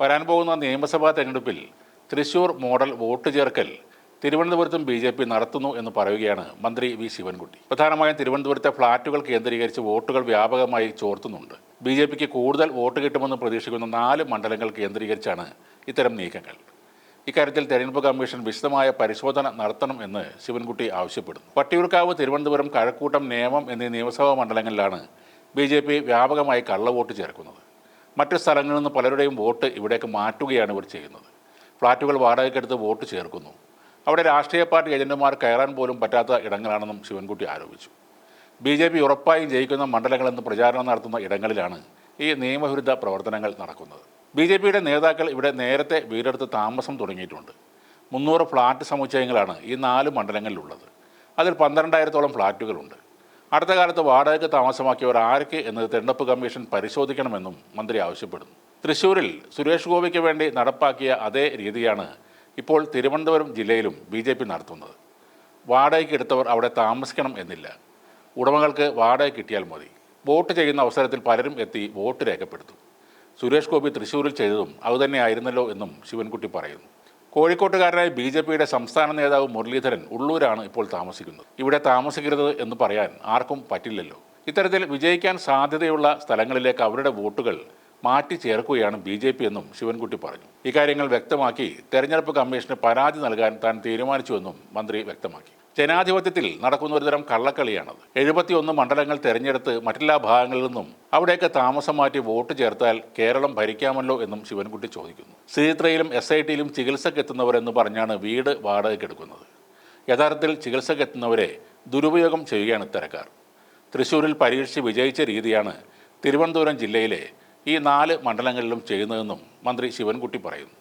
വരാൻ പോകുന്ന നിയമസഭാ തെരഞ്ഞെടുപ്പിൽ തൃശൂർ മോഡൽ വോട്ട് ചേർക്കൽ തിരുവനന്തപുരത്തും ബി ജെ പി നടത്തുന്നു എന്ന് പറയുകയാണ് മന്ത്രി വി ശിവൻകുട്ടി. പ്രധാനമായും തിരുവനന്തപുരത്തെ ഫ്ളാറ്റുകൾ കേന്ദ്രീകരിച്ച് വോട്ടുകൾ വ്യാപകമായി ചോർത്തുന്നുണ്ട്. ബി ജെ പിക്ക് കൂടുതൽ വോട്ട് കിട്ടുമെന്ന് പ്രതീക്ഷിക്കുന്ന നാല് മണ്ഡലങ്ങൾ കേന്ദ്രീകരിച്ചാണ് ഇത്തരം നീക്കങ്ങൾ. ഇക്കാര്യത്തിൽ തെരഞ്ഞെടുപ്പ് കമ്മീഷൻ വിശദമായ പരിശോധന നടത്തണം എന്ന് ശിവൻകുട്ടി ആവശ്യപ്പെടുന്നു. വട്ടിയൂർക്കാവ് തിരുവനന്തപുരം കഴക്കൂട്ടം നേമം എന്നീ നിയമസഭാ മണ്ഡലങ്ങളിലാണ് ബി വ്യാപകമായി കള്ളവോട്ട് ചേർക്കുന്നത്. മറ്റ് സ്ഥലങ്ങളിൽ നിന്ന് പലരുടെയും വോട്ട് ഇവിടേക്ക് മാറ്റുകയാണ് ഇവർ ചെയ്യുന്നത്. ഫ്ലാറ്റുകൾ വാടകയ്ക്കെടുത്ത് വോട്ട് ചേർക്കുന്നു. അവിടെ രാഷ്ട്രീയ പാർട്ടി ഏജന്റുമാർ കയറാൻ പോലും പറ്റാത്ത ഇടങ്ങളാണെന്നും ശിവൻകുട്ടി ആരോപിച്ചു. ബി ജെ പി ഉറപ്പായും ജയിക്കുന്ന മണ്ഡലങ്ങളെന്ന് പ്രചാരണം നടത്തുന്ന ഇടങ്ങളിലാണ് ഈ നിയമവിരുദ്ധ പ്രവർത്തനങ്ങൾ നടക്കുന്നത്. ബി ജെ പിയുടെ നേതാക്കൾ ഇവിടെ നേരത്തെ വീടെടുത്ത് താമസം തുടങ്ങിയിട്ടുണ്ട്. മുന്നൂറ് ഫ്ളാറ്റ് സമുച്ചയങ്ങളാണ് ഈ നാല് മണ്ഡലങ്ങളിലുള്ളത്. അതിൽ പന്ത്രണ്ടായിരത്തോളം ഫ്ളാറ്റുകളുണ്ട്. അടുത്ത കാലത്ത് വാടകയ്ക്ക് താമസമാക്കിയവർ ആരൊക്കെ എന്നത് തെരഞ്ഞെടുപ്പ് കമ്മീഷൻ പരിശോധിക്കണമെന്നും മന്ത്രി ആവശ്യപ്പെടുന്നു. തൃശൂരിൽ സുരേഷ് ഗോപിക്ക് വേണ്ടി നടപ്പാക്കിയ അതേ രീതിയാണ് ഇപ്പോൾ തിരുവനന്തപുരം ജില്ലയിലും ബി ജെ പി നടത്തുന്നത്. വാടകയ്ക്ക് എടുത്തവർ അവിടെ താമസിക്കണം എന്നില്ല. ഉടമകൾക്ക് വാടക കിട്ടിയാൽ മതി. വോട്ട് ചെയ്യുന്ന അവസരത്തിൽ പലരും എത്തി വോട്ട് രേഖപ്പെടുത്തും. സുരേഷ് ഗോപി തൃശ്ശൂരിൽ ചെയ്തതും അതുതന്നെയായിരുന്നല്ലോ എന്നും ശിവൻകുട്ടി പറയുന്നു. കോഴിക്കോട്ടുകാരനായ ബി ജെ പിയുടെ സംസ്ഥാന നേതാവ് മുരളീധരൻ ഉള്ളൂരാണ് ഇപ്പോൾ താമസിക്കുന്നത്. ഇവിടെ താമസിക്കരുത് എന്ന് പറയാൻ ആർക്കും പറ്റില്ലല്ലോ. ഇത്തരത്തിൽ വിജയിക്കാൻ സാധ്യതയുള്ള സ്ഥലങ്ങളിലേക്ക് അവരുടെ വോട്ടുകൾ മാറ്റി ചേർക്കുകയാണ് ബി ജെ പി എന്നും ശിവൻകുട്ടി പറഞ്ഞു. ഇക്കാര്യങ്ങൾ വ്യക്തമാക്കി തെരഞ്ഞെടുപ്പ് കമ്മീഷന് പരാതി നൽകാൻ താൻ തീരുമാനിച്ചുവെന്നും മന്ത്രി വ്യക്തമാക്കി. ജനാധിപത്യത്തിൽ നടക്കുന്ന ഒരുതരം കള്ളക്കളിയാണത്. എഴുപത്തിയൊന്ന് മണ്ഡലങ്ങൾ തെരഞ്ഞെടുത്ത് മറ്റെല്ലാ ഭാഗങ്ങളിൽ നിന്നും അവിടെയൊക്കെ താമസം മാറ്റി വോട്ട് ചേർത്താൽ കേരളം ഭരിക്കാമല്ലോ എന്നും ശിവൻകുട്ടി ചോദിക്കുന്നു. ശ്രീത്രയിലും എസ് ഐ ടിയിലും ചികിത്സക്കെത്തുന്നവരെന്ന് പറഞ്ഞാണ് വീട് വാടകയ്ക്കെടുക്കുന്നത് യഥാർത്ഥത്തിൽ ചികിത്സക്കെത്തുന്നവരെ ദുരുപയോഗം ചെയ്യുകയാണ് ഇത്തരക്കാർ. തൃശ്ശൂരിൽ പരീക്ഷിച്ച് വിജയിച്ച രീതിയാണ് തിരുവനന്തപുരം ജില്ലയിലെ ഈ നാല് മണ്ഡലങ്ങളിലും ചെയ്യുന്നതെന്നും മന്ത്രി ശിവൻകുട്ടി പറയുന്നു.